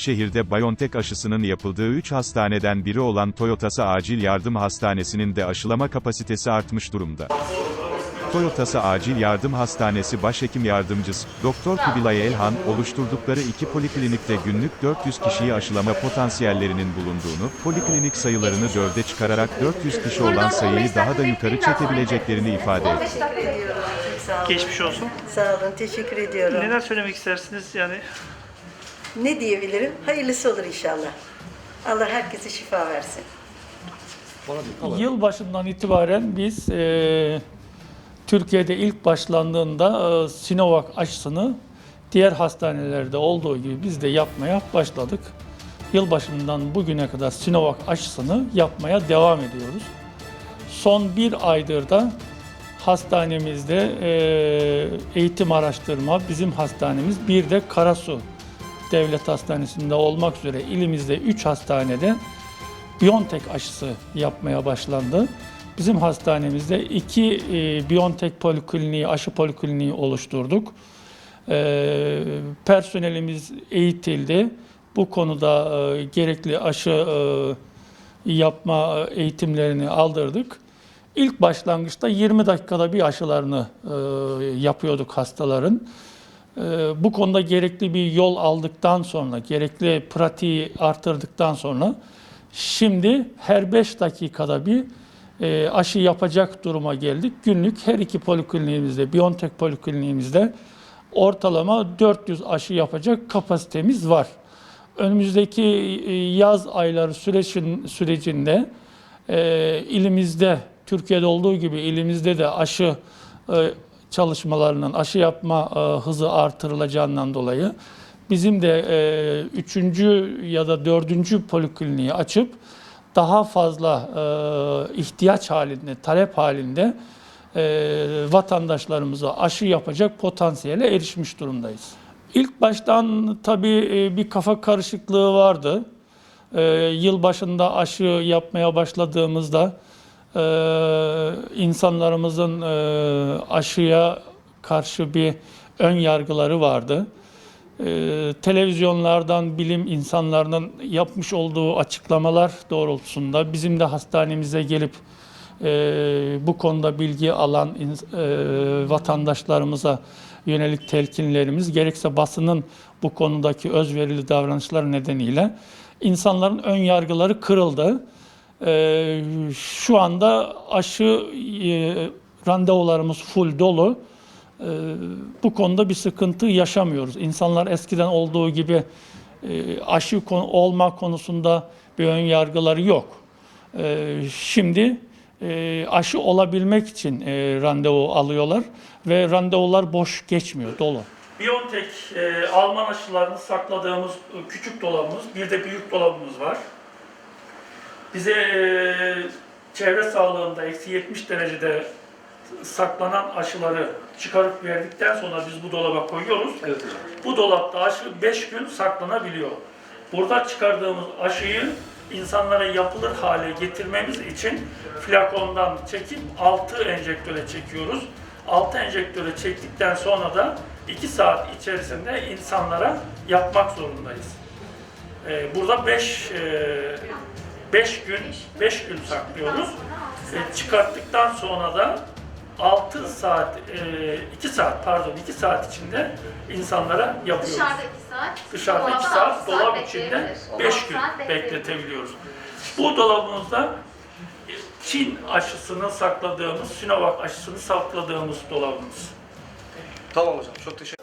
şehirde BioNTech aşısının yapıldığı 3 hastaneden biri olan Toyotası Acil Yardım Hastanesi'nin de aşılama kapasitesi artmış durumda. Toyotası Acil Yardım Hastanesi Başhekim Yardımcısı, Doktor Kubilay Elhan, oluşturdukları iki poliklinikte günlük 400 kişiyi aşılama potansiyellerinin bulunduğunu, poliklinik sayılarını dörde çıkararak 400 kişi olan sayıyı daha da yukarı çekebileceklerini ifade etti. Geçmiş olsun. Sağ olun. Teşekkür ediyorum. Neler söylemek istersiniz yani? Ne diyebilirim? Hayırlısı olur inşallah. Allah herkese şifa versin. Yıl başından itibaren biz e, Türkiye'de ilk başlandığında e, Sinovac aşısını diğer hastanelerde olduğu gibi biz de yapmaya başladık. Yılbaşından bugüne kadar Sinovac aşısını yapmaya devam ediyoruz. Son bir aydır da hastanemizde e, eğitim araştırma, bizim hastanemiz bir de Karasu Devlet Hastanesi'nde olmak üzere ilimizde 3 hastanede BioNTech aşısı yapmaya başlandı. Bizim hastanemizde iki e, BioNTech polikliniği, aşı polikliniği oluşturduk. E, personelimiz eğitildi. Bu konuda e, gerekli aşı e, yapma eğitimlerini aldırdık. İlk başlangıçta 20 dakikada bir aşılarını e, yapıyorduk hastaların. Ee, Bu konuda gerekli bir yol aldıktan sonra, gerekli pratiği artırdıktan sonra şimdi her 5 dakikada bir e, aşı yapacak duruma geldik. Günlük her iki polikliniğimizde, BioNTech polikliniğimizde ortalama 400 aşı yapacak kapasitemiz var. Önümüzdeki e, yaz ayları sürecin, sürecinde e, ilimizde, Türkiye'de olduğu gibi ilimizde de aşı çalışmalarının, aşı yapma e, hızı artırılacağından dolayı bizim de e, üçüncü ya da dördüncü polikliniği açıp daha fazla e, ihtiyaç halinde, talep halinde e, vatandaşlarımıza aşı yapacak potansiyele erişmiş durumdayız. İlk baştan tabii e, bir kafa karışıklığı vardı. E, yıl başında aşı yapmaya başladığımızda e, insanlarımızın e, aşıya karşı bir ön yargıları vardı. E, televizyonlardan bilim insanlarının yapmış olduğu açıklamalar doğrultusunda bizim de hastanemize gelip e, bu konuda bilgi alan e, vatandaşlarımıza yönelik telkinlerimiz gerekse basının bu konudaki özverili davranışları nedeniyle insanların ön yargıları kırıldı. Ee, şu anda aşı e, randevularımız full dolu. Ee, bu konuda bir sıkıntı yaşamıyoruz. İnsanlar eskiden olduğu gibi e, aşı konu, olma konusunda bir ön yargıları yok. Ee, şimdi e, aşı olabilmek için e, randevu alıyorlar ve randevular boş geçmiyor, dolu. BioNTech e, Alman aşılarını sakladığımız e, küçük dolabımız, bir de büyük dolabımız var. Bize e, çevre sağlığında eksi 70 derecede saklanan aşıları çıkarıp verdikten sonra biz bu dolaba koyuyoruz. Bu dolapta aşı 5 gün saklanabiliyor. Burada çıkardığımız aşıyı insanlara yapılır hale getirmemiz için flakondan çekip 6 enjektöre çekiyoruz. 6 enjektöre çektikten sonra da 2 saat içerisinde insanlara yapmak zorundayız. Ee, burada 5 5 gün 5 gün saklıyoruz. Ee, çıkarttıktan sonra da 6 saat 2 saat pardon 2 saat içinde insanlara yapıyoruz. Dışarıda 2 saat. Dışarıda 2 dolapta saat, dolap içinde On 5 altı gün bekletebiliyoruz. Bu dolabımızda Çin aşısını sakladığımız, Sinovac aşısını sakladığımız dolabımız. Tamam hocam çok teşekkür